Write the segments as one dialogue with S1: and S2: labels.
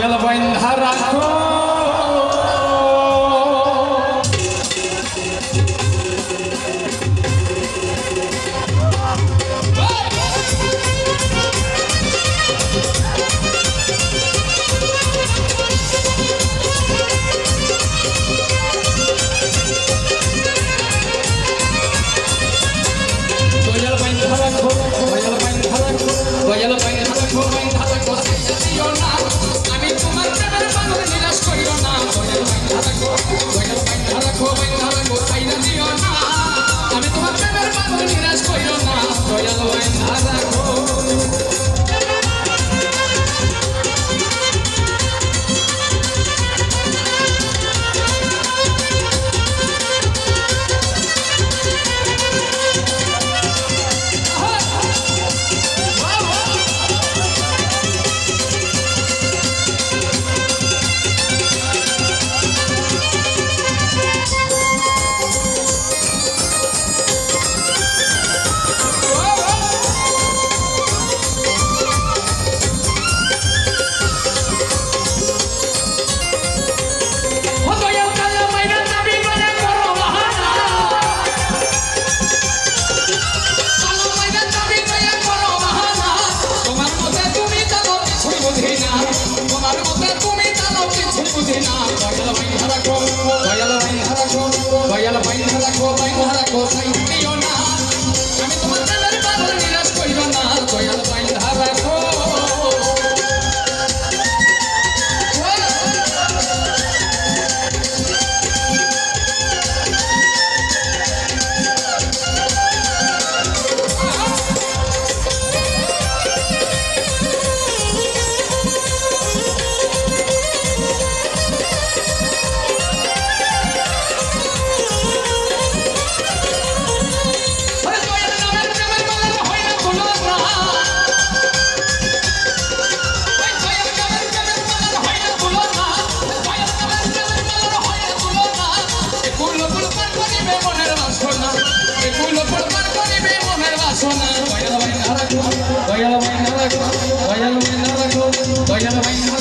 S1: দয়াল বন্ধা রাখো Halloween, Halloween. Dayal ভাই না রাখো দয়াল ভাই না রাখো দয়াল ভাই না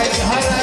S1: হয় ধারা